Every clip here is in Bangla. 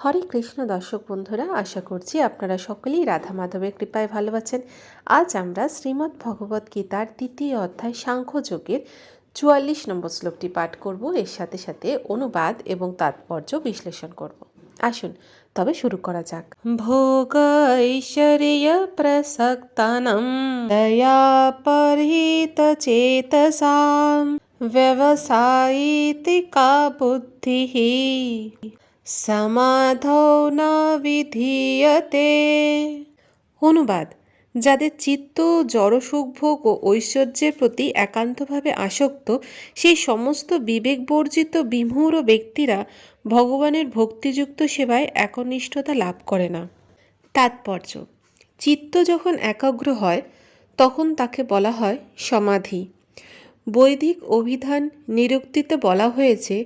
হরে কৃষ্ণ দর্শক বন্ধুরা, আশা করছি আপনারা সকলেই রাধা মাধবের কৃপায় ভালো আছেন। আজ আমরা শ্রীমদ্ ভগবত গীতার তৃতীয় অধ্যায় সাংখ্যযোগের চুয়াল্লিশ নম্বর শ্লোকটি পাঠ করব। এর সাথে সাথে অনুবাদ এবং তাৎপর্য বিশ্লেষণ করব। আসুন, তবে শুরু করা যাক। ভোগ ঐশ্বর্য প্রসক্তানম দয়া পরহিত চেতসাম ব্যবসায়িতিকা বুদ্ধিः সমাধৌ ন অনুবাদ, যাদের চিত্ত জড়সুখভোগ ও ঐশ্বর্যের প্রতি একান্তভাবে আসক্ত, সেই সমস্ত বিবেকবর্জিত, বিমূঢ় ব্যক্তিরা ভগবানের ভক্তিযুক্ত সেবায় একনিষ্ঠতা লাভ করে না। তাৎপর্য, চিত্ত যখন একাগ্র হয়, তখন তাকে বলা হয় সমাধি। বৈদিক অভিধান নিরুক্তিতে বলা হয়েছে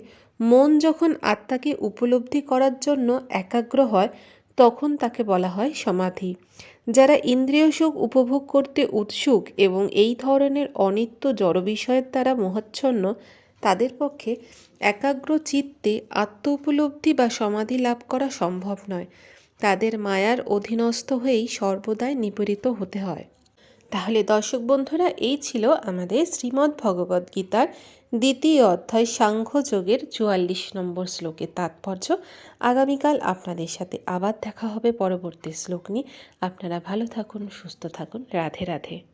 মন যখন আত্মাকে উপলব্ধি করার জন্য একাগ্র হয়, তখন তাকে বলা হয় সমাধি। যারা ইন্দ্রিয় সুখ উপভোগ করতে উৎসুক এবং এই ধরনের অনিত্য জড় বিষয়ের দ্বারা মহাচ্ছন্ন, তাদের পক্ষে একাগ্র চিত্তে আত্ম উপলব্ধি বা সমাধি লাভ করা সম্ভব নয়। তাদের মায়ার অধীনস্থ হয়েই সর্বদাই নিপীড়িত হতে হয়। তাহলে দর্শক বন্ধুরা, এই ছিল আমাদের শ্রীমদ্ ভগবদ্ গীতার দ্বিতীয় অধ্যায় সাংখ্যযোগের চুয়াল্লিশ নম্বর শ্লোকের তাৎপর্য। আগামীকাল আপনাদের সাথে আবার দেখা হবে পরবর্তী শ্লোক নিয়ে। আপনারা ভালো থাকুন, সুস্থ থাকুন। রাধে রাধে।